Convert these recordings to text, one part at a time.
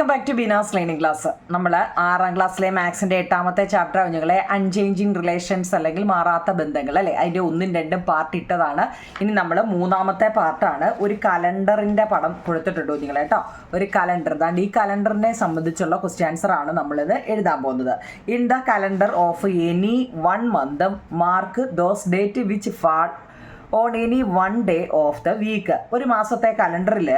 Welcome back to Binas learning class നമ്മൾ ആറാം ക്ലാസ്സിലെ മാത്സിന്റെ എട്ടാമത്തെ ചാപ്റ്റർ കുഞ്ഞുങ്ങളെ അൺചേഞ്ചിങ് റിലേഷൻസ് അല്ലെങ്കിൽ മാറാത്ത ബന്ധങ്ങൾ അല്ലേ? അതിന്റെ ഒന്നും രണ്ടും പാർട്ട് ഇട്ടതാണ്. ഇനി നമ്മൾ മൂന്നാമത്തെ പാർട്ടാണ് ഒരു കലണ്ടറിന്റെ പടം കൊടുത്തിട്ടുണ്ട് നിങ്ങൾ കേട്ടോ. ഒരു കലണ്ടർ ദാണ്ട് ഈ കലണ്ടറിനെ സംബന്ധിച്ചുള്ള ക്വസ്റ്റ്യൻ ആൻസർ ആണ് നമ്മളിത് എഴുതാൻ പോകുന്നത്. In the calendar of any one month mark those date which fall on any one day of the week ഒരു മാസത്തെ കലണ്ടറിൽ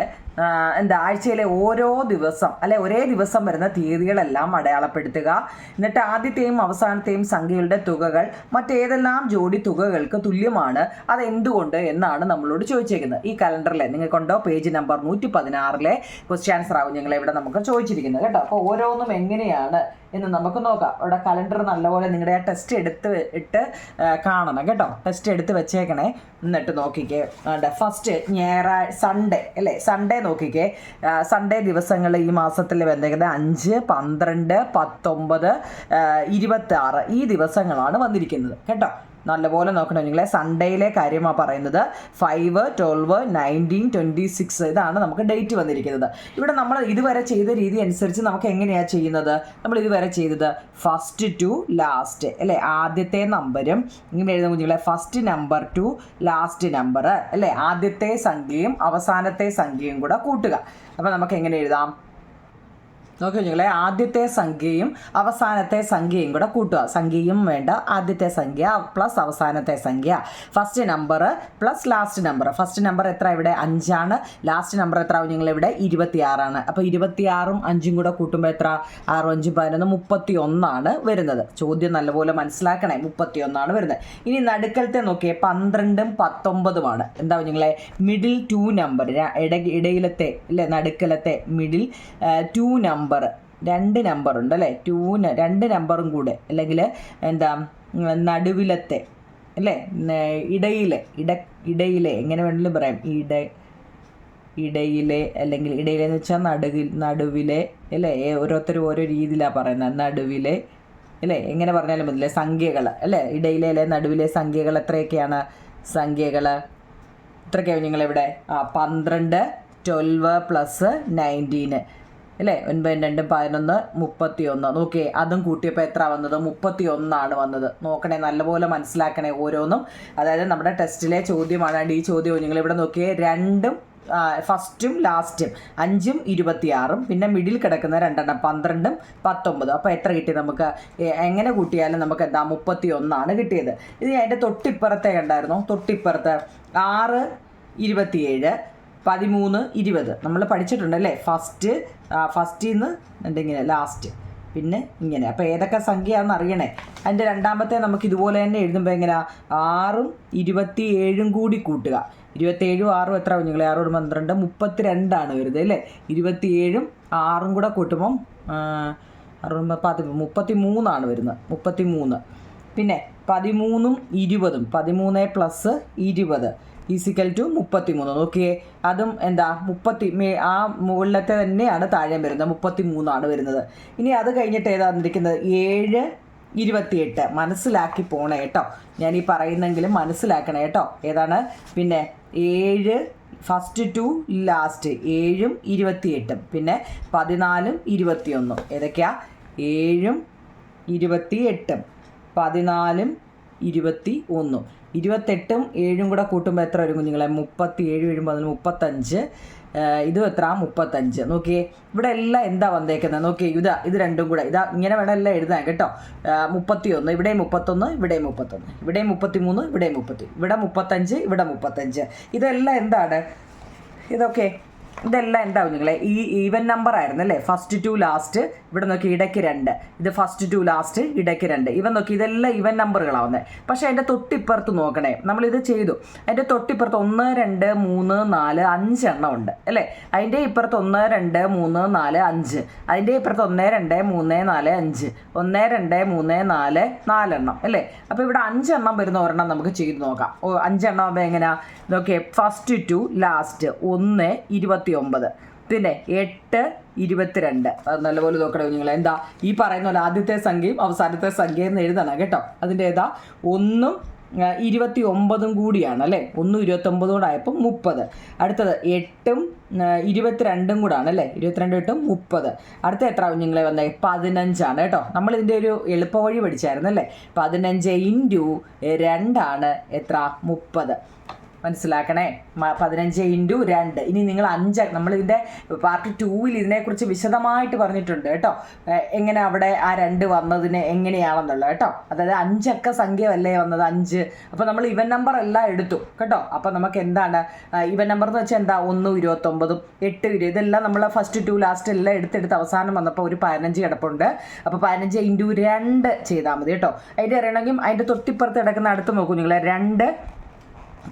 എന്താ ആഴ്ചയിലെ ഓരോ ദിവസം അല്ലെ ഒരേ ദിവസം വരുന്ന തീയതികളെല്ലാം അടയാളപ്പെടുത്തുക. എന്നിട്ട് ആദ്യത്തെയും അവസാനത്തെയും സംഖ്യകളുടെ തുകകൾ മറ്റേതെല്ലാം ജോഡി തുകകൾക്ക് തുല്യമാണ്. അതെന്തുകൊണ്ട് എന്നാണ് നമ്മളോട് ചോദിച്ചേക്കുന്നത്. ഈ കലണ്ടറിലെ നിങ്ങൾക്കുണ്ടോ? പേജ് നമ്പർ നൂറ്റി പതിനാറിലെ ക്വസ്റ്റ്യൻ ആൻസർ ആവും ഞങ്ങൾ ഇവിടെ നമുക്ക് ചോദിച്ചിരിക്കുന്നത് കേട്ടോ. അപ്പോൾ ഓരോന്നും എങ്ങനെയാണ് എന്ന് നമുക്ക് നോക്കാം. അവിടെ കലണ്ടർ നല്ലപോലെ നിങ്ങളുടെ ആ ടെസ്റ്റ് എടുത്ത് ഇട്ട് കാണണം കേട്ടോ. ടെസ്റ്റ് എടുത്ത് വെച്ചേക്കണേ. എന്നിട്ട് നോക്കിക്കേ. ഫസ്റ്റ് ഞായറാഴ്ച സൺഡേ അല്ലേ? സൺഡേ നോക്കിക്കേ. സൺഡേ ദിവസങ്ങൾ ഈ മാസത്തിൽ വന്നേക്കുന്നത് അഞ്ച് പന്ത്രണ്ട് പത്തൊമ്പത് ഇരുപത്തി ആറ് ഈ ദിവസങ്ങളാണ് വന്നിരിക്കുന്നത്. കേട്ടോ? നല്ലപോലെ നോക്കണം? നിങ്ങളെ സൺഡേയിലെ കാര്യമാണ് പറയുന്നത്. Five twelve nineteen twenty six ഇതാണ് നമുക്ക് ഡേറ്റ് വന്നിരിക്കുന്നത്. ഇവിടെ നമ്മൾ ഇതുവരെ ചെയ്ത രീതി അനുസരിച്ച് നമുക്ക് എങ്ങനെയാണ് ചെയ്യുന്നത്? നമ്മൾ ഇതുവരെ ചെയ്തത് ഫസ്റ്റ് ടു ലാസ്റ്റ് അല്ലേ? ആദ്യത്തെ നമ്പരും ഇങ്ങനെ എഴുതുന്ന കുഞ്ഞുങ്ങളെ first number to last number അല്ലേ? ആദ്യത്തെ സംഖ്യയും അവസാനത്തെ സംഖ്യയും കൂടെ കൂട്ടുക. അപ്പോൾ നമുക്ക് എങ്ങനെ എഴുതാം? നോക്കി കഴിഞ്ഞാൽ ആദ്യത്തെ സംഖ്യയും അവസാനത്തെ സംഖ്യയും കൂടെ കൂട്ടുക. സംഖ്യയും വേണ്ട ആദ്യത്തെ സംഖ്യ പ്ലസ് അവസാനത്തെ സംഖ്യ. First number plus last number first number എത്ര ഇവിടെ? അഞ്ചാണ്. ലാസ്റ്റ് നമ്പർ എത്ര ആവും? നിങ്ങൾ ഇവിടെ ഇരുപത്തിയാറാണ്. അപ്പോൾ ഇരുപത്തിയാറും അഞ്ചും കൂടെ കൂട്ടുമ്പോൾ എത്ര? ആറും അഞ്ചും പതിനൊന്ന് മുപ്പത്തി ഒന്നാണ് വരുന്നത്. ചോദ്യം നല്ലപോലെ മനസ്സിലാക്കണേ. മുപ്പത്തി ഒന്നാണ് വരുന്നത്. ഇനി നടുക്കലത്തെ നോക്കിയേ പന്ത്രണ്ടും പത്തൊമ്പതുമാണ്. എന്താവും ഞങ്ങളെ? മിഡിൽ ടു നമ്പർ ഇട ഇടയിലത്തെ അല്ലേ നടുക്കലത്തെ മിഡിൽ ടു നമ്പർ രണ്ട് നമ്പർ ഉണ്ട് അല്ലേ ടൂന് രണ്ട് നമ്പറും കൂടെ. അല്ലെങ്കിൽ എന്താ നടുവിലത്തെ അല്ലേ? ഇടയിലെ ഇട ഇടയിലെ എങ്ങനെ വേണമെങ്കിലും പറയാം. ഇട ഇടയിലെ അല്ലെങ്കിൽ ഇടയിലെ എന്ന് വെച്ചാൽ നടുവിൽ നടുവിലെ അല്ലേ? ഓരോരുത്തരും ഓരോ രീതിയിലാണ് പറയുന്നത്. നടുവിലെ അല്ലേ? എങ്ങനെ പറഞ്ഞാലും മതില്ലേ സംഖ്യകൾ അല്ലേ? ഇടയിലെ അല്ലെ? നടുവിലെ സംഖ്യകൾ എത്രയൊക്കെയാണ്? സംഖ്യകൾ ഇത്രയൊക്കെയാണ് നിങ്ങളിവിടെ? ആ പന്ത്രണ്ട് ട്വൽവ് പ്ലസ് നയന്റീന് അല്ലേ? ഒൻപത് രണ്ടും പതിനൊന്ന് മുപ്പത്തി ഒന്ന് നോക്കിയേ അതും കൂട്ടിയപ്പോൾ എത്ര വന്നത്? മുപ്പത്തി ഒന്നാണ് വന്നത്. നോക്കണേ നല്ലപോലെ മനസ്സിലാക്കണേ ഓരോന്നും. അതായത് നമ്മുടെ ടെസ്റ്റിലെ ചോദ്യമാണ്. ഈ ചോദ്യം നിങ്ങൾ ഇവിടെ നോക്കിയേ രണ്ടും ഫസ്റ്റും ലാസ്റ്റും അഞ്ചും ഇരുപത്തിയാറും പിന്നെ മിഡിൽ കിടക്കുന്ന രണ്ടെണ്ണം പന്ത്രണ്ടും പത്തൊമ്പതും. അപ്പോൾ എത്ര കിട്ടി നമുക്ക്? എങ്ങനെ കൂട്ടിയാലും നമുക്ക് എന്താ മുപ്പത്തി ഒന്നാണ് കിട്ടിയത്. ഇത് അതിന്റെ തൊട്ടിപ്പുറത്തെ കണ്ടായിരുന്നു? തൊട്ടിപ്പുറത്ത് ആറ് ഇരുപത്തിയേഴ് പതിമൂന്ന് ഇരുപത്. നമ്മൾ പഠിച്ചിട്ടുണ്ട് അല്ലേ ഫസ്റ്റ് ഫസ്റ്റിൽ നിന്ന് എന്നിട്ടിങ്ങനെ ലാസ്റ്റ് പിന്നെ ഇങ്ങനെ. അപ്പോൾ ഏതൊക്കെ സംഖ്യയാണെന്ന് അറിയണേ? അതിന്റെ രണ്ടാമത്തെ നമുക്ക് ഇതുപോലെ തന്നെ എഴുതുമ്പോൾ എങ്ങനെയാ ആറും ഇരുപത്തി ഏഴും കൂടി കൂട്ടുക. ഇരുപത്തേഴും ആറും എത്ര കുഞ്ഞുങ്ങളെ ആറും ഒരു പന്ത്രണ്ട് മുപ്പത്തി രണ്ടാണ് വരുന്നത് അല്ലേ? ഇരുപത്തിയേഴും ആറും കൂടെ കൂട്ടുമ്പം അറുപത് പതി മുപ്പത്തി മൂന്നാണ് വരുന്നത്. മുപ്പത്തി മൂന്ന് പിന്നെ പതിമൂന്നും ഇരുപതും. പതിമൂന്ന് പ്ലസ് ഇരുപത്. ഈസിക്കൽ ടു മുപ്പത്തി മൂന്ന് നോക്കിയേ അതും എന്താ മുപ്പത്തി മേ- ആ മുകളിലത്തെ തന്നെയാണ് താഴെ വരുന്നത്. മുപ്പത്തി മൂന്നാണ് വരുന്നത്. ഇനി അത് കഴിഞ്ഞിട്ട് ഏതാ വന്നിരിക്കുന്നത്? ഏഴ് ഇരുപത്തിയെട്ട്. മനസ്സിലാക്കി പോണേ കേട്ടോ. ഞാൻ ഈ പറയുന്നെങ്കിലും മനസ്സിലാക്കണേ കേട്ടോ. ഏതാണ്? പിന്നെ ഏഴ് ഫസ്റ്റ് ടു ലാസ്റ്റ് ഏഴും ഇരുപത്തിയെട്ടും. പിന്നെ പതിനാലും ഇരുപത്തിയൊന്നും. ഏതൊക്കെയാ? ഏഴും ഇരുപത്തിയെട്ടും. പതിനാലും ഇരുപത്തി ഒന്നും ഇരുപത്തെട്ടും ഏഴും കൂടെ കൂട്ടുമ്പോൾ എത്ര വരും കുഞ്ഞുങ്ങളെ? മുപ്പത്തി ഏഴ് വരുമ്പോൾ അതിന് മുപ്പത്തഞ്ച്. ഇത് എത്ര? മുപ്പത്തഞ്ച്. നോക്കിയേ ഇവിടെ എല്ലാം എന്താ വന്നേക്കുന്നത് നോക്കിയേ ഇതാ ഇത് രണ്ടും കൂടെ. ഇതാ ഇങ്ങനെ വേണം എല്ലാം എഴുതാൻ കേട്ടോ. മുപ്പത്തി ഒന്ന് ഇവിടെയും മുപ്പത്തൊന്ന് ഇവിടെയും മുപ്പത്തൊന്ന്. ഇവിടെയും മുപ്പത്തി മൂന്ന് ഇവിടെയും മുപ്പത്തി. ഇവിടെ മുപ്പത്തഞ്ച് ഇവിടെ മുപ്പത്തഞ്ച്. ഇതെല്ലാം എന്താണ്? ഇതൊക്കെ ഇതെല്ലാം എന്താവും നിങ്ങളെ? ഈ ഈവൻ നമ്പർ ആയിരുന്നു അല്ലേ? ഫസ്റ്റ് ടു ലാസ്റ്റ് ഇവിടെ നോക്കി ഇടയ്ക്ക് രണ്ട്. ഇത് ഫസ്റ്റ് ടു ലാസ്റ്റ് ഇടയ്ക്ക് രണ്ട്. ഇവൻ നോക്കി ഇതെല്ലാം ഈവൻ നമ്പറുകളാവുന്നത് പക്ഷേ അതിന്റെ തൊട്ടിപ്പുറത്ത് നോക്കണേ. നമ്മൾ ഇത് ചെയ്തു. അതിന്റെ തൊട്ടിപ്പുറത്ത് ഒന്ന് രണ്ട് മൂന്ന് നാല് അഞ്ച് എണ്ണം ഉണ്ട്. അല്ലേ? അതിന്റെ ഇപ്പുറത്ത് ഒന്ന് രണ്ട് മൂന്ന് നാല് അഞ്ച്. അതിന്റെ ഇപ്പുറത്ത് ഒന്ന് രണ്ട് മൂന്ന് നാല് അഞ്ച്. ഒന്ന് രണ്ട് മൂന്ന് നാല് നാലെണ്ണം. അല്ലേ? അപ്പോൾ ഇവിടെ അഞ്ചെണ്ണം വരുന്ന ഒരെണ്ണം നമുക്ക് ചെയ്ത് നോക്കാം. ഓ അഞ്ചെണ്ണം ആകുമ്പോൾ എങ്ങനെയാണ് നോക്കിയേ ഫസ്റ്റ് ടു ലാസ്റ്റ് ഒന്ന് ഇരുപത്തി ഒമ്പത് പിന്നെ എട്ട് ഇരുപത്തിരണ്ട്. നല്ലപോലെ നോക്കണേ നിങ്ങൾ എന്താ? ഈ പറയുന്ന പോലെ ആദ്യത്തെ സംഖ്യയും അവസാനത്തെ സംഖ്യയും എന്ന് എഴുതണം കേട്ടോ. അതിന്റെ ഏതാ? ഒന്നും ഇരുപത്തി ഒമ്പതും കൂടിയാണ് അല്ലേ? ഒന്നും ഇരുപത്തൊമ്പതും കൂടെ ആയപ്പോൾ മുപ്പത്. അടുത്തത് എട്ടും ഇരുപത്തിരണ്ടും കൂടാണ് അല്ലേ? ഇരുപത്തിരണ്ട് എട്ടും മുപ്പത്. അടുത്ത എത്ര കുഞ്ഞുങ്ങളെ വന്നേ? പതിനഞ്ചാണ് കേട്ടോ. നമ്മൾ ഇതിന്റെ ഒരു എളുപ്പവഴി പഠിച്ചായിരുന്നു അല്ലേ? പതിനഞ്ച് ഇന്റു രണ്ടാണ് എത്ര? മുപ്പത്. മനസ്സിലാക്കണേ. പതിനഞ്ച് ഇന്റു രണ്ട്. ഇനി നിങ്ങൾ അഞ്ച് നമ്മളിതിന്റെ പാർട്ട് ടൂവിൽ ഇതിനെക്കുറിച്ച് വിശദമായിട്ട് പറഞ്ഞിട്ടുണ്ട് കേട്ടോ. എങ്ങനെ അവിടെ ആ രണ്ട് വന്നതിന് എങ്ങനെയാണെന്നുള്ളത് കേട്ടോ. അതായത് അഞ്ചക്ക സംഖ്യമല്ലേ വന്നത് അഞ്ച്. അപ്പോൾ നമ്മൾ ഇവൻ നമ്പർ എല്ലാം എടുത്തു കേട്ടോ. അപ്പോൾ നമുക്ക് എന്താണ്? ഇവൻ നമ്പർ എന്ന് വെച്ചാൽ എന്താ? ഒന്ന് ഇരുപത്തൊമ്പതും എട്ട് ഇരുപത്. ഇതെല്ലാം നമ്മൾ ഫസ്റ്റ് ടു ലാസ്റ്റ് എല്ലാം എടുത്തെടുത്ത് അവസാനം വന്നപ്പോൾ ഒരു പതിനഞ്ച് കിടപ്പുണ്ട്. അപ്പോൾ പതിനഞ്ച് ഇന്റു രണ്ട് ചെയ്താൽ മതി കേട്ടോ. അതിന്റെ അറിയണമെങ്കിൽ അതിന്റെ തൊട്ടിപ്പുറത്ത് കിടക്കുന്ന അടുത്ത് നോക്കൂ നിങ്ങൾ രണ്ട്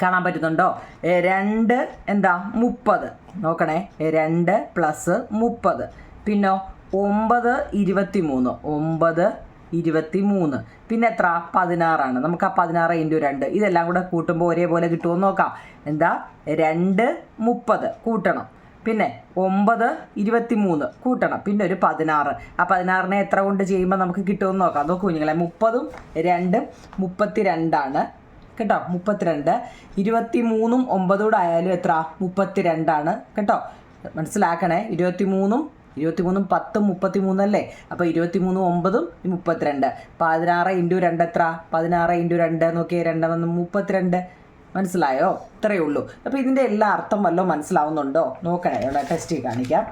കാണാൻ പറ്റുന്നുണ്ടോ? രണ്ട് എന്താ മുപ്പത്. നോക്കണേ. രണ്ട് പ്ലസ് മുപ്പത്. പിന്നോ ഒമ്പത് ഇരുപത്തി മൂന്ന് ഒമ്പത് ഇരുപത്തി മൂന്ന് പിന്നെ എത്ര? പതിനാറാണ്. നമുക്ക് ആ പതിനാറ് ഇന്റു രണ്ട്. ഇതെല്ലാം കൂടെ കൂട്ടുമ്പോൾ ഒരേപോലെ കിട്ടുമോ നോക്കാം. എന്താ? രണ്ട് മുപ്പത്. കൂട്ടണം. പിന്നെ ഒമ്പത് ഇരുപത്തി മൂന്ന് കൂട്ടണം. പിന്നെ ഒരു പതിനാറ്. ആ പതിനാറിനെ എത്ര കൊണ്ട് ചെയ്യുമ്പോൾ നമുക്ക് കിട്ടുമെന്ന് നോക്കാം. നോക്കൂ കുഞ്ഞുങ്ങളെ. മുപ്പതും രണ്ടും മുപ്പത്തി രണ്ടാണ് കേട്ടോ മുപ്പത്തിരണ്ട്. ഇരുപത്തി മൂന്നും ഒമ്പതൂടെ ആയാലും എത്ര? മുപ്പത്തിരണ്ടാണ്. കേട്ടോ മനസ്സിലാക്കണേ. ഇരുപത്തി മൂന്നും ഇരുപത്തി മൂന്നും പത്തും മുപ്പത്തി മൂന്നല്ലേ അപ്പോൾ ഇരുപത്തി മൂന്നും ഒമ്പതും മുപ്പത്തിരണ്ട്. പതിനാറ് ഇന്റു രണ്ട് എത്ര? പതിനാറ് ഇന്റു രണ്ട് നോക്കിയേ രണ്ട് വന്ന് മുപ്പത്തിരണ്ട്. മനസ്സിലായോ? ഇത്രയേ ഉള്ളൂ. അപ്പോൾ ഇതിന്റെ എല്ലാ അർത്ഥം വല്ലതും മനസ്സിലാവുന്നുണ്ടോ? നോക്കണേ ടെസ്റ്റ് കാണിക്കാം.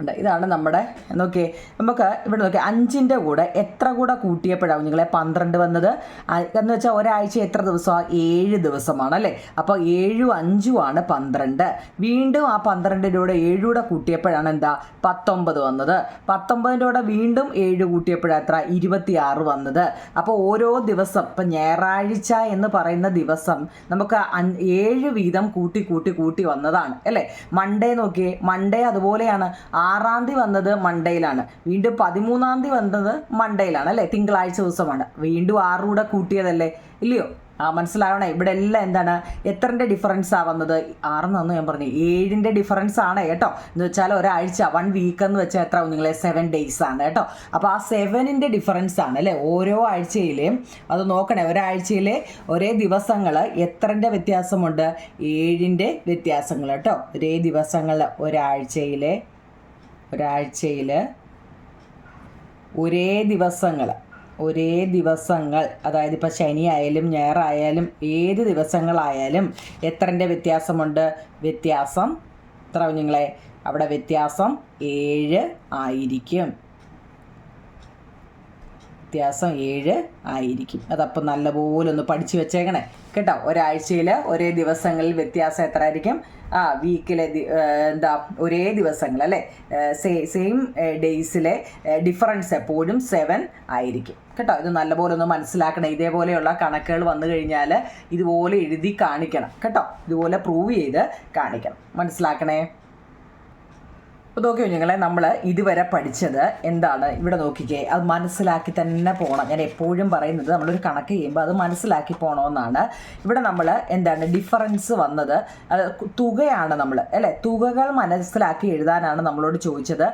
ഉണ്ട്. ഇതാണ് നമ്മുടെ നോക്കിയേ നമുക്ക് ഇവിടെ നോക്കി അഞ്ചിന്റെ കൂടെ എത്ര കൂടെ കൂട്ടിയപ്പോഴാവും നിങ്ങളെ പന്ത്രണ്ട് വന്നത്? എന്ന് വെച്ചാൽ ഒരാഴ്ച എത്ര ദിവസമാണ് ഏഴ് ദിവസമാണ് അല്ലേ? അപ്പോൾ ഏഴും അഞ്ചും ആണ് പന്ത്രണ്ട്. വീണ്ടും ആ പന്ത്രണ്ടിന്റെ കൂടെ ഏഴൂടെ കൂട്ടിയപ്പോഴാണ് എന്താ? പത്തൊമ്പത് വന്നത്. പത്തൊമ്പതിന്റെ കൂടെ വീണ്ടും ഏഴ് കൂട്ടിയപ്പോഴാണ് എത്ര? ഇരുപത്തിയാറ് വന്നത്. അപ്പോൾ ഓരോ ദിവസം ഇപ്പം ഞായറാഴ്ച എന്ന് പറയുന്ന ദിവസം നമുക്ക് ഏഴ് വീതം കൂട്ടി കൂട്ടി കൂട്ടി വന്നതാണ് അല്ലേ? മൺഡേ നോക്കിയേ മൺഡേ അതുപോലെയാണ്. ആറാം തീയതി വന്നത് മൺഡേയിലാണ്. വീണ്ടും പതിമൂന്നാം തീയതി വന്നത് മൺഡേയിലാണ് അല്ലേ? തിങ്കളാഴ്ച ദിവസമാണ്. വീണ്ടും ആറ് കൂടെ കൂട്ടിയതല്ലേ? ഇല്ലയോ? ആ മനസ്സിലാവണേ. ഇവിടെ എല്ലാം എന്താണ്? എത്രന്റെ ഡിഫറൻസ് ആ വന്നത്? ആറെന്നു ഞാൻ പറഞ്ഞു. ഏഴിന്റെ ഡിഫറൻസ് ആണ് കേട്ടോ. എന്ന് വെച്ചാൽ ഒരാഴ്ച വൺ വീക്ക് എന്ന് വെച്ചാൽ എത്ര നിങ്ങളെ? സെവൻ ഡേയ്സ് ആണ് കേട്ടോ. അപ്പോൾ ആ സെവനിന്റെ ഡിഫറൻസ് ആണ് അല്ലേ? ഓരോ ആഴ്ചയിലെയും അത് നോക്കണേ. ഒരാഴ്ചയിലെ ഒരേ ദിവസങ്ങൾ എത്രന്റെ വ്യത്യാസമുണ്ട്? ഏഴിന്റെ വ്യത്യാസങ്ങൾ കേട്ടോ. ഒരേ ദിവസങ്ങൾ ഒരാഴ്ചയിലെ ഒരാഴ്ചയിൽ ഒരേ ദിവസങ്ങൾ ഒരേ ദിവസങ്ങൾ അതായത് ഇപ്പോൾ ശനി ആയാലും ഞായറായാലും ഏത് ദിവസങ്ങളായാലും എത്രന്റെ വ്യത്യാസമുണ്ട്? വ്യത്യാസം എത്ര കുഞ്ഞുങ്ങളെ? അവിടെ വ്യത്യാസം ഏഴ് ആയിരിക്കും. വ്യത്യാസം ഏഴ് ആയിരിക്കും. അതപ്പോൾ നല്ലപോലെ ഒന്ന് പഠിച്ചു വെച്ചേക്കണേ. കേട്ടോ? ഒരാഴ്ചയിൽ ഒരേ ദിവസങ്ങളിൽ വ്യത്യാസം എത്ര ആയിരിക്കും? ആ വീക്കിലെ എന്താ ഒരേ ദിവസങ്ങൾ അല്ലേ? സെയിം ഡേയ്സിലെ ഡിഫറൻസ് എപ്പോഴും സെവൻ ആയിരിക്കും. കേട്ടോ? ഇത് നല്ലപോലെ ഒന്ന് മനസ്സിലാക്കണം. ഇതേപോലെയുള്ള കണക്കുകൾ വന്നു കഴിഞ്ഞാൽ ഇതുപോലെ എഴുതി കാണിക്കണം. കേട്ടോ? ഇതുപോലെ പ്രൂവ് ചെയ്ത് കാണിക്കണം. മനസ്സിലാക്കണേ? അപ്പോൾ നോക്കി കുഞ്ഞുങ്ങളെ നമ്മൾ ഇതുവരെ പഠിച്ചത് എന്താണ്? ഇവിടെ നോക്കിക്കേ അത് മനസ്സിലാക്കി തന്നെ പോകണം ഞാൻ എപ്പോഴും പറയുന്നത് നമ്മളൊരു കണക്ക് ചെയ്യുമ്പോൾ അത് മനസ്സിലാക്കി പോകണമെന്നാണ് ഇവിടെ നമ്മൾ എന്താണ് ഡിഫറൻസ് വന്നത്? തുകയാണ് നമ്മൾ അല്ലേ? തുകകൾ മനസ്സിലാക്കി എഴുതാനാണ് നമ്മളോട് ചോദിച്ചത്.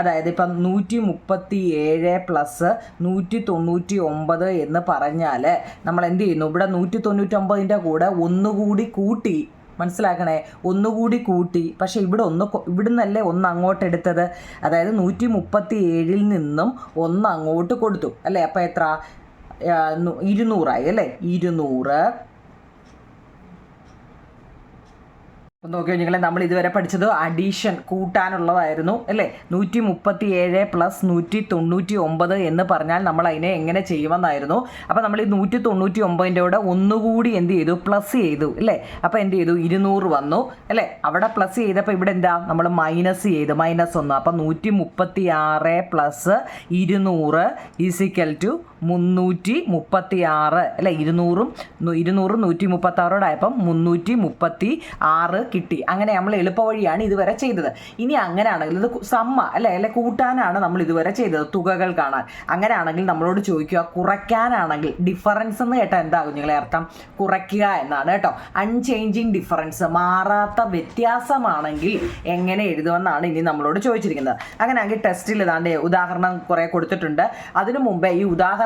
അതായത് ഇപ്പം നൂറ്റി മുപ്പത്തി ഏഴ് പ്ലസ് നൂറ്റി തൊണ്ണൂറ്റി ഒമ്പത് എന്ന് പറഞ്ഞാൽ നമ്മൾ എന്ത് ചെയ്യുന്നു? ഇവിടെ നൂറ്റി തൊണ്ണൂറ്റി ഒമ്പതിന്റെ കൂടെ ഒന്നുകൂടി കൂട്ടി മനസ്സിലാക്കണേ? ഒന്നുകൂടി കൂട്ടി. പക്ഷെ ഇവിടെ ഒന്ന് ഇവിടുന്നല്ലേ ഒന്ന് അങ്ങോട്ട് എടുത്തത് അതായത് നൂറ്റി മുപ്പത്തി ഏഴിൽ നിന്നും ഒന്ന് അങ്ങോട്ട് കൊടുത്തു. അല്ലേ? അപ്പോൾ എത്ര? ഇരുന്നൂറായി അല്ലേ? ഇരുന്നൂറ് നോക്കി കഴിഞ്ഞാൽ നമ്മൾ ഇതുവരെ പഠിച്ചത് അഡീഷൻ കൂട്ടാനുള്ളതായിരുന്നു അല്ലേ? നൂറ്റി മുപ്പത്തി ഏഴ് പ്ലസ് നൂറ്റി തൊണ്ണൂറ്റി ഒമ്പത് എന്ന് പറഞ്ഞാൽ നമ്മൾ അതിനെ എങ്ങനെ ചെയ്യുമെന്നായിരുന്നു. അപ്പോൾ നമ്മൾ ഈ നൂറ്റി തൊണ്ണൂറ്റി ഒമ്പതിന്റെ കൂടെ ഒന്നുകൂടി എന്ത് ചെയ്തു? പ്ലസ് ചെയ്തു അല്ലേ? അപ്പോൾ എന്ത് ചെയ്തു? ഇരുന്നൂറ് വന്നു അല്ലേ? അവിടെ പ്ലസ് ചെയ്തപ്പോൾ ഇവിടെ എന്താ? നമ്മൾ മൈനസ് ചെയ്തു മൈനസ് ഒന്ന്. അപ്പോൾ നൂറ്റി മുപ്പത്തി ആറ് പ്ലസ് ഇരുന്നൂറ് ഈസിക്കൽ ടു മുന്നൂറ്റി മുപ്പത്തി ആറ് അല്ലെ ഇരുന്നൂറും ഇരുന്നൂറും നൂറ്റി മുപ്പത്തി ആറോടായപ്പം മുന്നൂറ്റി മുപ്പത്തി ആറ് കിട്ടി. അങ്ങനെ നമ്മൾ എളുപ്പവഴിയാണ് ഇതുവരെ ചെയ്തത്. ഇനി അങ്ങനെയാണെങ്കിൽ ഇത് സമ്മ അല്ലെ അല്ലെ കൂട്ടാനാണ് നമ്മൾ ഇതുവരെ ചെയ്തത് തുകകൾ കാണാൻ. അങ്ങനെയാണെങ്കിൽ നമ്മളോട് ചോദിക്കുക കുറയ്ക്കാനാണെങ്കിൽ ഡിഫറൻസ് എന്ന് കേട്ടാൽ എന്താകും? നിങ്ങളെ അർത്ഥം കുറയ്ക്കുക എന്നാണ് കേട്ടോ. അൺചേഞ്ചിങ് ഡിഫറൻസ് മാറാത്ത വ്യത്യാസമാണെങ്കിൽ എങ്ങനെ എഴുതുമെന്നാണ് ഇനി നമ്മളോട് ചോദിച്ചിരിക്കുന്നത്. അങ്ങനെയാണെങ്കിൽ ടെസ്റ്റിൽ ഏതാണ്ട് ഉദാഹരണം കുറേ കൊടുത്തിട്ടുണ്ട്. അതിനു മുമ്പേ ഈ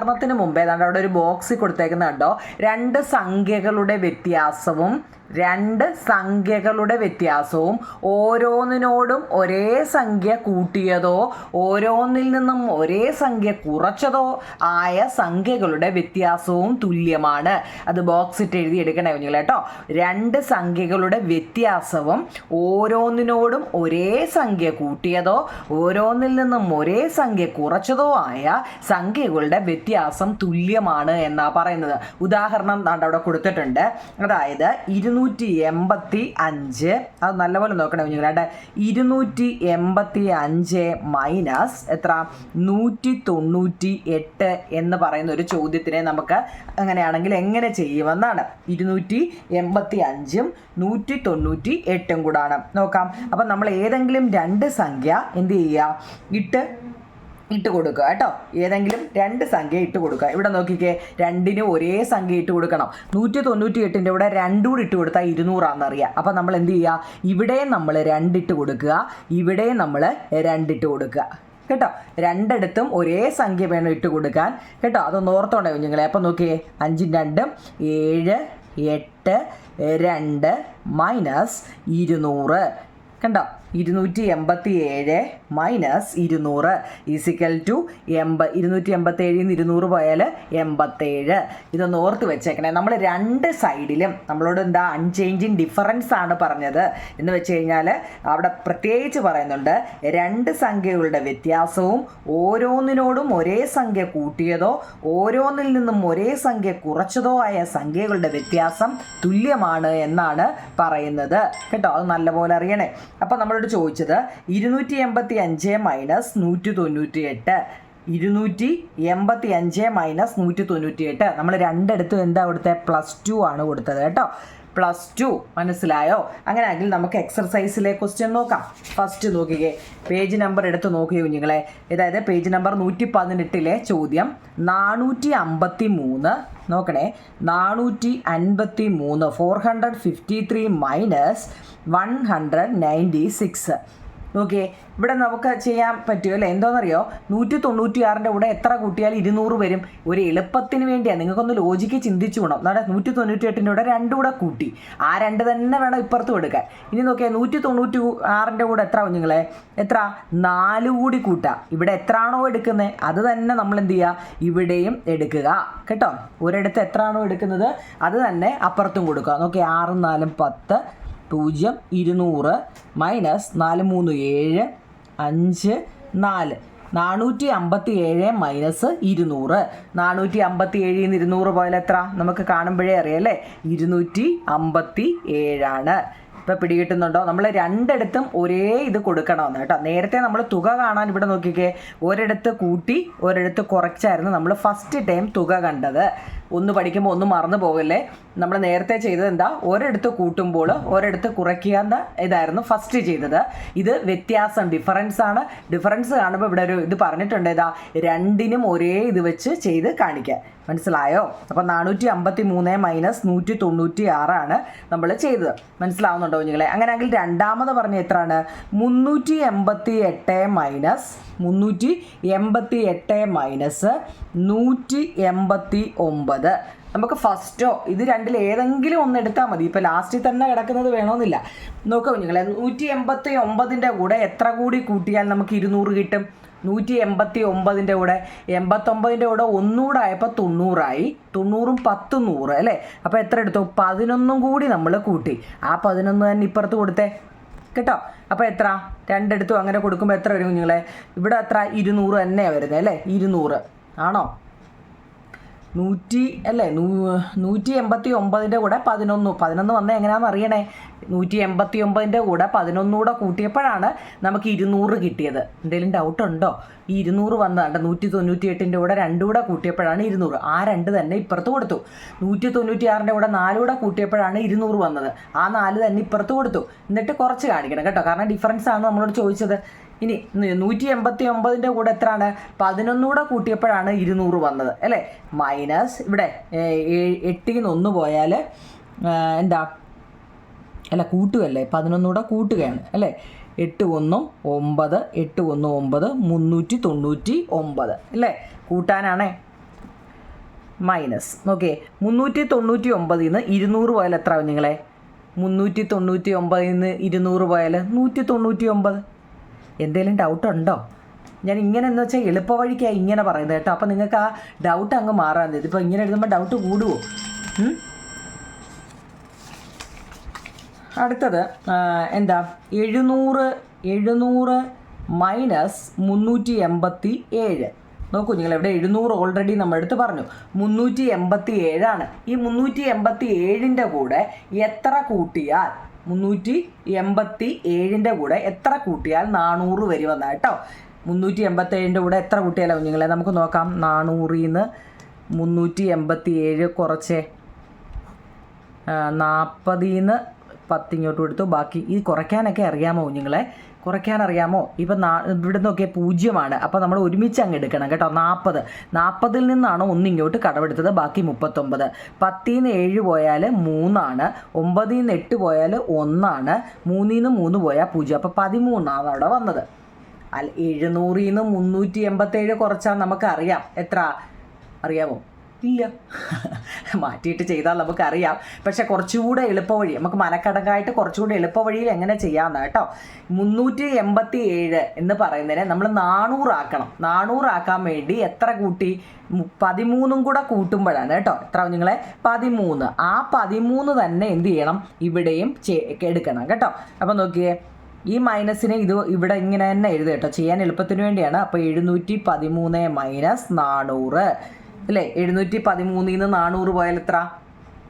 ഉദാഹരണത്തിന് മുമ്പേ ഏതാണ്ട് അവിടെ ഒരു ബോക്സിൽ കൊടുത്തേക്കുന്ന കണ്ടോ രണ്ട് സംഖ്യകളുടെ വ്യത്യാസവും രണ്ട് സംഖ്യകളുടെ വ്യത്യാസവും ഓരോന്നിനോടും ഒരേ സംഖ്യ കൂട്ടിയതോ ഓരോന്നിൽ നിന്നും ഒരേ സംഖ്യ കുറച്ചതോ ആയ സംഖ്യകളുടെ വ്യത്യാസവും തുല്യമാണ്. അത് ബോക്സ് ഇട്ട് എഴുതി എടുക്കണേ കുഞ്ഞുങ്ങൾ കേട്ടോ. രണ്ട് സംഖ്യകളുടെ വ്യത്യാസവും ഓരോന്നിനോടും ഒരേ സംഖ്യ കൂട്ടിയതോ ഓരോന്നിൽ നിന്നും ഒരേ സംഖ്യ കുറച്ചതോ ആയ സംഖ്യകളുടെ വ്യത്യാസം തുല്യമാണ് എന്നാ പറയുന്നത്. ഉദാഹരണം അവിടെ കൊടുത്തിട്ടുണ്ട്. അതായത് ഇരുന്നൂറ്റി എൺപത്തി അഞ്ച് അത് നല്ലപോലെ നോക്കണേ കുഞ്ഞുങ്ങളെ. ഇരുന്നൂറ്റി എൺപത്തി അഞ്ച് മൈനസ് എത്ര? നൂറ്റി തൊണ്ണൂറ്റി എട്ട് എന്ന് പറയുന്ന ഒരു ചോദ്യത്തിനെ നമുക്ക് അങ്ങനെയാണെങ്കിൽ എങ്ങനെ ചെയ്യുമെന്നാണ്. ഇരുന്നൂറ്റി എൺപത്തി അഞ്ചും നൂറ്റി തൊണ്ണൂറ്റി എട്ടും കൂടാണ്. നോക്കാം. അപ്പം നമ്മൾ ഏതെങ്കിലും രണ്ട് സംഖ്യ എന്ത് ചെയ്യുക? ഇട്ട് ഇട്ട് കൊടുക്കുക കേട്ടോ. ഏതെങ്കിലും രണ്ട് സംഖ്യ ഇട്ട് കൊടുക്കുക. ഇവിടെ നോക്കിക്കേ രണ്ടിന് ഒരേ സംഖ്യ ഇട്ട് കൊടുക്കണം. നൂറ്റി തൊണ്ണൂറ്റി എട്ടിന്റെ ഇവിടെ രണ്ടും കൂടി ഇട്ട് കൊടുത്താൽ ഇരുന്നൂറാണെന്നറിയാം. അറിയാം അപ്പം നമ്മൾ എന്ത് ചെയ്യുക? ഇവിടെയും നമ്മൾ രണ്ടിട്ട് കൊടുക്കുക. ഇവിടെയും നമ്മൾ രണ്ടിട്ട് കൊടുക്കുക. കേട്ടോ? രണ്ടിടത്തും ഒരേ സംഖ്യ വേണം ഇട്ട് കൊടുക്കാൻ. കേട്ടോ? അതൊന്ന് ഓർത്തോണ്ടേ കുഞ്ഞുങ്ങളെ. അപ്പം നോക്കിയേ അഞ്ചും രണ്ടും ഏഴ് എട്ട് രണ്ട് മൈനസ് ഇരുന്നൂറ്. കണ്ടോ? ഇരുന്നൂറ്റി എൺപത്തി ഏഴ് മൈനസ് ഇരുന്നൂറ്. ഈസിക്കൽ ടു എൺപ ഇരുന്നൂറ്റി എൺപത്തി ഏഴിൽ നിന്ന് ഇരുന്നൂറ് പോയാൽ എൺപത്തേഴ് ഇതൊന്ന് ഓർത്ത് വെച്ചേക്കണേ. നമ്മൾ രണ്ട് സൈഡിലും നമ്മളോട് എന്താ അൺചേഞ്ചിങ് ഡിഫറൻസ് ആണ് പറഞ്ഞത്. എന്ന് വെച്ച് കഴിഞ്ഞാൽ അവിടെ പ്രത്യേകിച്ച് പറയുന്നുണ്ട് രണ്ട് സംഖ്യകളുടെ വ്യത്യാസവും ഓരോന്നിനോടും ഒരേ സംഖ്യ കൂട്ടിയതോ ഓരോന്നിൽ നിന്നും ഒരേ സംഖ്യ കുറച്ചതോ ആയ സംഖ്യകളുടെ വ്യത്യാസം തുല്യമാണ് എന്നാണ് പറയുന്നത്. കേട്ടോ അത് നല്ലപോലെ അറിയണേ. അപ്പം നമ്മളോട് ചോദിച്ചത്? ഇരുന്നൂറ്റി എൺപത്തി അഞ്ച് മൈനസ് നൂറ്റി തൊണ്ണൂറ്റി എട്ട് ഇരുന്നൂറ്റി എൺപത്തി അഞ്ച് മൈനസ് നൂറ്റി തൊണ്ണൂറ്റി എട്ട് നമ്മൾ രണ്ടിടത്തും എന്താ കൊടുത്തത് പ്ലസ് ടു ആണ് കൊടുത്തത് കേട്ടോ. പ്ലസ് ടു മനസ്സിലായോ? അങ്ങനെയെങ്കിൽ നമുക്ക് എക്സർസൈസിലെ ക്വസ്റ്റ്യൻ നോക്കാം. ഫസ്റ്റ് നോക്കിക്കേ. പേജ് നമ്പർ എടുത്ത് നോക്കിയോ കുഞ്ഞുങ്ങളെ? അതായത് പേജ് നമ്പർ നൂറ്റി പതിനെട്ടിലെ ചോദ്യം. നാനൂറ്റി അമ്പത്തി മൂന്ന് നോക്കണേ. നാനൂറ്റി അൻപത്തി മൂന്ന് four hundred fifty three minus one hundred ninety six okay ഇവിടെ നമുക്ക് ചെയ്യാൻ പറ്റുമോ അല്ലേ? എന്തോന്നറിയോ? നൂറ്റി തൊണ്ണൂറ്റി ആറിന്റെ കൂടെ എത്ര കൂട്ടിയാൽ ഇരുന്നൂറ് വരും. ഒരു എളുപ്പത്തിന് വേണ്ടിയാണ് നിങ്ങൾക്കൊന്ന് ലോജിക്ക് ചിന്തിച്ചു വേണം നമ്മുടെ നൂറ്റി തൊണ്ണൂറ്റി എട്ടിന്റെ കൂടെ രണ്ടും കൂടെ കൂട്ടി. ആ രണ്ട് തന്നെ വേണം ഇപ്പുറത്തും എടുക്കാൻ ഇനി നോക്കിയാൽ നൂറ്റി തൊണ്ണൂറ്റി ആറിന്റെ കൂടെ എത്ര നിങ്ങളെ? എത്ര? നാല് കൂടി കൂട്ടുക ഇവിടെ എത്രയാണോ എടുക്കുന്നത് അത് തന്നെ നമ്മൾ എന്ത് ചെയ്യുക ഇവിടെയും എടുക്കുക. കേട്ടോ? ഒരിടത്ത് എത്രയാണോ എടുക്കുന്നത്? അത് തന്നെ അപ്പുറത്തും കൊടുക്കുക. നോക്കിയാൽ ആറും നാലും പത്ത് പൂജ്യം ഇരുന്നൂറ് മൈനസ് നാല് മൂന്ന് ഏഴ് അഞ്ച് നാല്. നാനൂറ്റി അമ്പത്തി ഏഴ് മൈനസ് ഇരുന്നൂറ്. നാനൂറ്റി അമ്പത്തി ഏഴിൽ നിന്ന് ഇരുന്നൂറ് പോയാൽ എത്ര? നമുക്ക് കാണുമ്പോഴേ അറിയാം ഇരുന്നൂറ്റി അമ്പത്തി ഏഴാണ് ഇപ്പം പിടികിട്ടുന്നുണ്ടോ? നമ്മൾ രണ്ടിടത്തും ഒരേ ഇത് കൊടുക്കണമെന്ന് കേട്ടോ. നേരത്തെ നമ്മൾ തുക കാണാൻ ഇവിടെ നോക്കിക്കേ. ഒരിടത്ത് കൂട്ടി ഒരിടത്ത് കുറച്ചായിരുന്നു നമ്മൾ ഫസ്റ്റ് ടൈം തുക കണ്ടത്. ഒന്ന് പഠിക്കുമ്പോൾ ഒന്നും മറന്നു പോകല്ലേ? നമ്മൾ നേരത്തെ ചെയ്തത് എന്താ? ഒരിടത്ത് കൂട്ടുമ്പോൾ ഒരിടത്ത് കുറയ്ക്കുക എന്ന ഇതായിരുന്നു ഫസ്റ്റ് ചെയ്തത്. ഇത് വ്യത്യാസം ഡിഫറൻസ് ആണ്. ഡിഫറൻസ് കാണുമ്പോൾ ഇവിടെ ഒരു ഇത് പറഞ്ഞിട്ടുണ്ട്. ഇതാ രണ്ടിനും ഒരേ ഇത് വെച്ച് ചെയ്ത് കാണിക്കുക മനസ്സിലായോ? അപ്പം നാനൂറ്റി അമ്പത്തി മൂന്ന് മൈനസ് നൂറ്റി തൊണ്ണൂറ്റി ആറാണ് നമ്മൾ ചെയ്തത്. മനസ്സിലാവുന്നുണ്ടോ കുഞ്ഞുങ്ങളെ? അങ്ങനെയാണെങ്കിൽ രണ്ടാമത് പറഞ്ഞ എത്രയാണ്? മുന്നൂറ്റി എൺപത്തി എട്ട് മൈനസ് മുന്നൂറ്റി എൺപത്തി എട്ട് മൈനസ് നൂറ്റി എൺപത്തി ഒമ്പത്. നമുക്ക് ഫസ്റ്റോ ഇത് രണ്ടിൽ ഏതെങ്കിലും ഒന്ന് എടുത്താൽ മതി. ഇപ്പോൾ ലാസ്റ്റിൽ തന്നെ കിടക്കുന്നത് വേണമെന്നില്ല നോക്കാം കുഞ്ഞുങ്ങളെ നൂറ്റി എൺപത്തി ഒമ്പതിന്റെ കൂടെ എത്ര കൂടി കൂട്ടിയാൽ നമുക്ക് ഇരുന്നൂറ് കിട്ടും? നൂറ്റി എൺപത്തി ഒമ്പതിന്റെ കൂടെ എൺപത്തൊമ്പതിന്റെ കൂടെ ഒന്നുകൂടെ ആയപ്പോൾ തൊണ്ണൂറായി. തൊണ്ണൂറും പത്ത് നൂറ് അല്ലേ? അപ്പോൾ എത്ര എടുത്തു? പതിനൊന്നും കൂടി നമ്മൾ കൂട്ടി. ആ പതിനൊന്ന് തന്നെ ഇപ്പുറത്ത് കൊടുത്തേ. കേട്ടോ. അപ്പോൾ എത്ര? രണ്ടെടുത്തും അങ്ങനെ കൊടുക്കുമ്പോൾ എത്ര വരും കുഞ്ഞുങ്ങളെ? ഇവിടെ എത്ര ഇരുന്നൂറ് തന്നെയാണ് വരുന്നത് അല്ലേ? ഇരുന്നൂറ്. ആണോ? നൂറ്റി അല്ലേ നൂറ്റി എൺപത്തി ഒമ്പതിന്റെ കൂടെ പതിനൊന്ന്. പതിനൊന്ന് വന്നത് എങ്ങനെയാണെന്ന് അറിയണേ? നൂറ്റി എൺപത്തി ഒമ്പതിന്റെ കൂടെ പതിനൊന്നുകൂടെ കൂട്ടിയപ്പോഴാണ് നമുക്ക് ഇരുന്നൂറ് കിട്ടിയത്. എന്തെങ്കിലും ഡൗട്ട് ഉണ്ടോ? ഈ ഇരുന്നൂറ് വന്നതാണ്ട് നൂറ്റി തൊണ്ണൂറ്റി എട്ടിന്റെ കൂടെ രണ്ടുകൂടെ കൂട്ടിയപ്പോഴാണ് ഇരുന്നൂറ്. ആ രണ്ട് തന്നെ ഇപ്പുറത്ത് കൊടുത്തു. നൂറ്റി തൊണ്ണൂറ്റി ആറിന്റെ കൂടെ നാലുകൂടെ കൂട്ടിയപ്പോഴാണ് ഇരുന്നൂറ് വന്നത്. ആ നാല് തന്നെ ഇപ്പുറത്ത് കൊടുത്തു. എന്നിട്ട് കുറച്ച് കാണിക്കണം കേട്ടോ. കാരണം ഡിഫറൻസ് ആണ് നമ്മളോട് ചോദിച്ചത്. ഇനി നൂറ്റി എൺപത്തി ഒമ്പതിന്റെ കൂടെ എത്രയാണ്? പതിനൊന്നുകൂടെ കൂട്ടിയപ്പോഴാണ് ഇരുന്നൂറ് വന്നത് അല്ലേ? മൈനസ് ഇവിടെ എട്ടിൽ നിന്ന് ഒന്ന് പോയാൽ എന്താ? അല്ല കൂട്ടുകയല്ലേ? പതിനൊന്നുകൂടെ കൂട്ടുകയാണ് അല്ലേ? എട്ട് ഒന്നും ഒമ്പത് എട്ട് ഒന്ന് ഒമ്പത് മുന്നൂറ്റി തൊണ്ണൂറ്റി ഒമ്പത് അല്ലേ? കൂട്ടാനാണേ. മൈനസ് ഓക്കെ മുന്നൂറ്റി തൊണ്ണൂറ്റി ഒമ്പതിൽ നിന്ന് ഇരുന്നൂറ് പോയാൽ എത്ര നിങ്ങളെ? മുന്നൂറ്റി തൊണ്ണൂറ്റി ഒമ്പതിൽ നിന്ന് ഇരുന്നൂറ് പോയാൽ നൂറ്റി തൊണ്ണൂറ്റി ഒമ്പത് എന്തെങ്കിലും ഡൗട്ട് ഉണ്ടോ? ഞാൻ ഇങ്ങനെ എന്ന് വെച്ചാൽ എളുപ്പ വഴിക്കാണ് ഇങ്ങനെ പറയുന്നത് കേട്ടോ. അപ്പോൾ നിങ്ങൾക്ക് ആ ഡൗട്ട് അങ്ങ് മാറാൻ ഇതിപ്പോൾ ഇങ്ങനെ എഴുതുമ്പോൾ ഡൗട്ട് കൂടുമോ അടുത്തത് എന്താ? എഴുന്നൂറ് എഴുന്നൂറ് മൈനസ് മുന്നൂറ്റി എൺപത്തി ഏഴ് നോക്കൂ നിങ്ങൾ ഇവിടെ എഴുന്നൂറ് ഓൾറെഡി നമ്മൾ എടുത്ത് പറഞ്ഞു. മുന്നൂറ്റി എൺപത്തി ഏഴാണ് ഈ മുന്നൂറ്റി എൺപത്തി ഏഴിന്റെ കൂടെ എത്ര കൂട്ടിയാൽ മുന്നൂറ്റി എൺപത്തി ഏഴിന്റെ കൂടെ എത്ര കൂട്ടിയാൽ നാനൂറ് വരുമെന്ന കേട്ടോ? മുന്നൂറ്റി എൺപത്തി ഏഴിന്റെ കൂടെ എത്ര കൂട്ടിയാലോ കുഞ്ഞുങ്ങളെ? നമുക്ക് നോക്കാം. നാനൂറിൽ നിന്ന് മുന്നൂറ്റി എൺപത്തി ഏഴ് കുറച്ചേ. നാൽപ്പതിൽ നിന്ന് പത്ത് ഇങ്ങോട്ട് കൊടുത്തു ബാക്കി ഇത് കുറയ്ക്കാനൊക്കെ അറിയാമോ കുഞ്ഞുങ്ങളെ? കുറയ്ക്കാൻ അറിയാമോ ഇപ്പം നാ ഇവിടെ നിന്നൊക്കെ പൂജ്യമാണ്. അപ്പോൾ നമ്മൾ ഒരുമിച്ച് അങ്ങ് എടുക്കണം കേട്ടോ. നാൽപ്പത് നാൽപ്പതിൽ നിന്നാണ് ഒന്ന് ഇങ്ങോട്ട് കടമെടുത്തത്. ബാക്കി മുപ്പത്തൊമ്പത്. പത്തിൽ നിന്ന് ഏഴ് പോയാൽ മൂന്നാണ്. ഒമ്പതിൽ നിന്ന് എട്ട് പോയാൽ ഒന്നാണ്. മൂന്നിൽ നിന്ന് മൂന്ന് പോയാൽ പൂജ്യം. അപ്പോൾ പതിമൂന്നാണ് അവിടെ വന്നത്. അല്ല എഴുന്നൂറിൽ നിന്ന് മുന്നൂറ്റി എൺപത്തേഴ് കുറച്ചാൽ നമുക്കറിയാം. എത്ര? അറിയാമോ? ഇല്ല മാറ്റിയിട്ട് ചെയ്താൽ നമുക്കറിയാം. പക്ഷെ കുറച്ചുകൂടെ എളുപ്പവഴി നമുക്ക് മനക്കടങ്കായിട്ട് കുറച്ചുകൂടെ എളുപ്പവഴിയിൽ എങ്ങനെ ചെയ്യാമെന്ന് കേട്ടോ. മുന്നൂറ്റി എൺപത്തി ഏഴ് എന്ന് പറയുന്നതിനെ നമ്മൾ നാനൂറാക്കണം. നാനൂറാക്കാൻ വേണ്ടി എത്ര കൂട്ടി? പതിമൂന്നും കൂടെ കൂട്ടുമ്പോഴാണ് കേട്ടോ. എത്ര നിങ്ങളെ പതിമൂന്ന്. ആ പതിമൂന്ന് തന്നെ എന്ത് ചെയ്യണം? ഇവിടെയും എടുക്കണം കേട്ടോ. അപ്പം നോക്കിയേ ഈ മൈനസിനെ ഇത് ഇവിടെ ഇങ്ങനെ തന്നെ എഴുതുക കേട്ടോ. ചെയ്യാൻ എളുപ്പത്തിന് വേണ്ടിയാണ്. അപ്പോൾ എഴുന്നൂറ്റി പതിമൂന്ന് മൈനസ് നാനൂറ്. അല്ലേ? എഴുന്നൂറ്റി പതിമൂന്നിൽ നിന്ന് നാനൂറ് പോയാൽ എത്ര?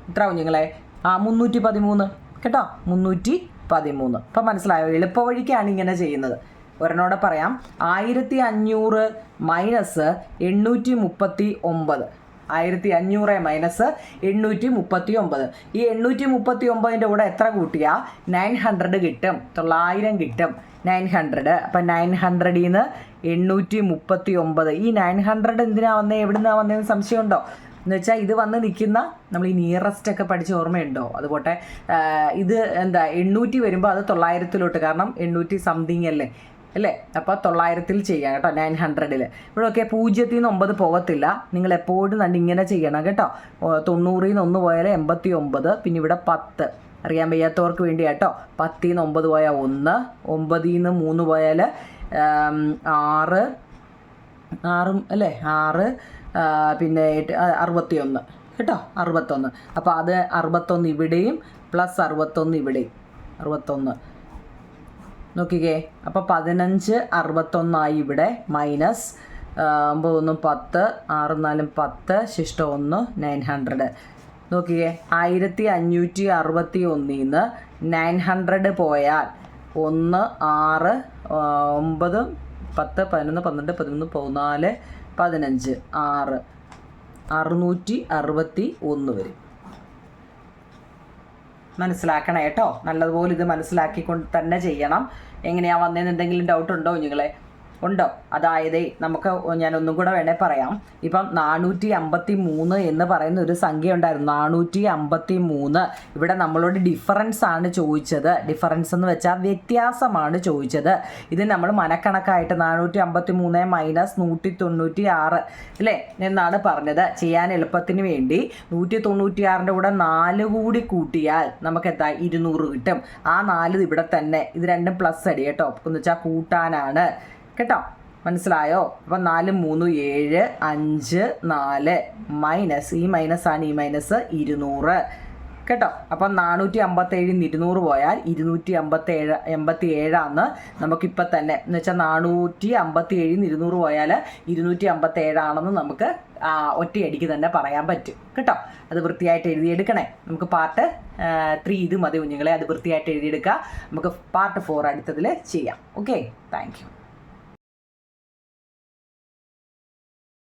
എത്ര കുഞ്ഞുങ്ങളെ ആ മുന്നൂറ്റി പതിമൂന്ന് കേട്ടോ? മുന്നൂറ്റി പതിമൂന്ന് അപ്പം മനസ്സിലായോ? എളുപ്പ വഴിക്കാണ് ഇങ്ങനെ ചെയ്യുന്നത്. ഒരെണ്ണോടെ പറയാം. ആയിരത്തി അഞ്ഞൂറ് മൈനസ് എണ്ണൂറ്റി മുപ്പത്തി ഒമ്പത് ആയിരത്തി അഞ്ഞൂറ് മൈനസ് എണ്ണൂറ്റി മുപ്പത്തി ഒമ്പത് ഈ എണ്ണൂറ്റി മുപ്പത്തി ഒമ്പതിന്റെ കൂടെ എത്ര കൂട്ടിയാൽ നയൻ ഹൺഡ്രഡ് കിട്ടും. തൊള്ളായിരം കിട്ടും. Nine hundred. അപ്പം നയൻ ഹൺഡ്രഡിൽ നിന്ന് എണ്ണൂറ്റി മുപ്പത്തി ഒമ്പത് ഈ നയൻ ഹൺഡ്രഡ് എന്തിനാ വന്നത് എവിടുന്നാ വന്നതെന്ന് സംശയമുണ്ടോ? എന്ന് വെച്ചാൽ ഇത് വന്ന് നിൽക്കുന്ന നമ്മൾ ഈ നിയറസ്റ്റ് ഒക്കെ പഠിച്ച ഓർമ്മയുണ്ടോ? അതുപോട്ടെ ഇത് എന്താ എണ്ണൂറ്റി വരുമ്പോൾ അത് തൊള്ളായിരത്തിലോട്ട്. കാരണം എണ്ണൂറ്റി സംതിങ് അല്ലേ? അല്ലേ? അപ്പോൾ തൊള്ളായിരത്തിൽ ചെയ്യാം കേട്ടോ നയൻ ഹൺഡ്രഡിൽ ഇവിടെയൊക്കെ പൂജ്യത്തിൽ നിന്ന് ഒമ്പത് പോകത്തില്ല. നിങ്ങൾ എപ്പോഴും തന്നെ ഇങ്ങനെ ചെയ്യണം കേട്ടോ. തൊണ്ണൂറിൽ നിന്ന് ഒന്ന് പോയാൽ എൺപത്തി ഒമ്പത് പിന്നെ ഇവിടെ പത്ത്. അറിയാൻ വയ്യാത്തവർക്ക് വേണ്ടി കേട്ടോ. പത്തിൽ നിന്ന് ഒമ്പത് പോയാൽ ഒന്ന് ഒമ്പതിൽ നിന്ന് മൂന്ന് പോയാൽ ആറ് ആറും അല്ലേ? ആറ് പിന്നെ അറുപത്തിയൊന്ന്. കേട്ടോ? അറുപത്തൊന്ന്. അപ്പോൾ അത് അറുപത്തൊന്ന് ഇവിടെയും പ്ലസ് അറുപത്തൊന്ന് ഇവിടെയും. അറുപത്തൊന്ന്. നോക്കിക്കേ. അപ്പോൾ പതിനഞ്ച് അറുപത്തൊന്നായി ഇവിടെ. മൈനസ് ഒമ്പത് ഒന്നും പത്ത് ആറ് നാലും പത്ത് ശിഷ്ട ഒന്ന് നയൻ ഹൺഡ്രഡ് നോക്കിക്കേ. ആയിരത്തി അഞ്ഞൂറ്റി അറുപത്തി ഒന്നിൽ നിന്ന് നയൻ ഹൺഡ്രഡ് പോയാൽ ഒന്ന് ആറ് ഒമ്പത് പത്ത് പതിനൊന്ന് പന്ത്രണ്ട് പതിമൂന്ന് പതിനാല് പതിനഞ്ച് ആറ്. അറുന്നൂറ്റി അറുപത്തി ഒന്ന് വരും. മനസ്സിലാക്കണം കേട്ടോ നല്ലതുപോലെ ഇത് മനസ്സിലാക്കിക്കൊണ്ട് തന്നെ ചെയ്യണം. എങ്ങനെയാണ് വന്നതെന്ന് എന്തെങ്കിലും ഡൗട്ട് ഉണ്ടോ നിങ്ങളെ ഉണ്ടോ? അതായത് നമുക്ക് ഞാൻ ഒന്നും കൂടെ വേണേൽ പറയാം. ഇപ്പം നാനൂറ്റി അമ്പത്തി മൂന്ന് എന്ന് പറയുന്ന ഒരു സംഖ്യ ഉണ്ടായിരുന്നു. നാനൂറ്റി അമ്പത്തി മൂന്ന് ഇവിടെ നമ്മളോട് ഡിഫറൻസ് ആണ് ചോദിച്ചത്. ഡിഫറൻസ് എന്ന് വെച്ചാൽ വ്യത്യാസമാണ് ചോദിച്ചത്. ഇത് നമ്മൾ മനക്കണക്കായിട്ട് നാനൂറ്റി അമ്പത്തി മൂന്ന് മൈനസ് നൂറ്റി തൊണ്ണൂറ്റി ആറ് അല്ലേ എന്നാണ് പറഞ്ഞത്. ചെയ്യാൻ എളുപ്പത്തിന് വേണ്ടി നൂറ്റി തൊണ്ണൂറ്റി ആറിന്റെ കൂടെ നാല് കൂടി കൂട്ടിയാൽ നമുക്ക് എന്താ ഇരുന്നൂറ് കിട്ടും. ആ നാല് ഇവിടെ തന്നെ. ഇത് രണ്ടും പ്ലസ് അടി കേട്ടോ. എന്ന് വെച്ചാൽ കൂട്ടാനാണ്. കേട്ടോ? മനസ്സിലായോ? അപ്പം നാല് മൂന്ന് ഏഴ് അഞ്ച് നാല് മൈനസ്. ഈ മൈനസ് ആണ് ഈ മൈനസ് ഇരുന്നൂറ്. കേട്ടോ? അപ്പം നാനൂറ്റി അമ്പത്തേഴിൽ ഇരുന്നൂറ് പോയാൽ ഇരുന്നൂറ്റി അമ്പത്തേഴ് എൺപത്തി ഏഴാന്ന് നമുക്കിപ്പോൾ തന്നെ. എന്ന് വെച്ചാൽ നാനൂറ്റി അമ്പത്തി ഏഴിൽ നിന്ന് ഇരുന്നൂറ് പോയാൽ ഇരുന്നൂറ്റി അമ്പത്തി ഏഴാണെന്ന് നമുക്ക് ഒറ്റയടിക്ക് തന്നെ പറയാൻ പറ്റും. കേട്ടോ? അത് വൃത്തിയായിട്ട് എഴുതിയെടുക്കണേ. നമുക്ക് പാർട്ട് ത്രീ ഇത് മതി കുഞ്ഞുങ്ങളെ. അത് വൃത്തിയായിട്ട് എഴുതിയെടുക്കുക. നമുക്ക് പാർട്ട് ഫോർ അടുത്തതിൽ ചെയ്യാം. Okay thank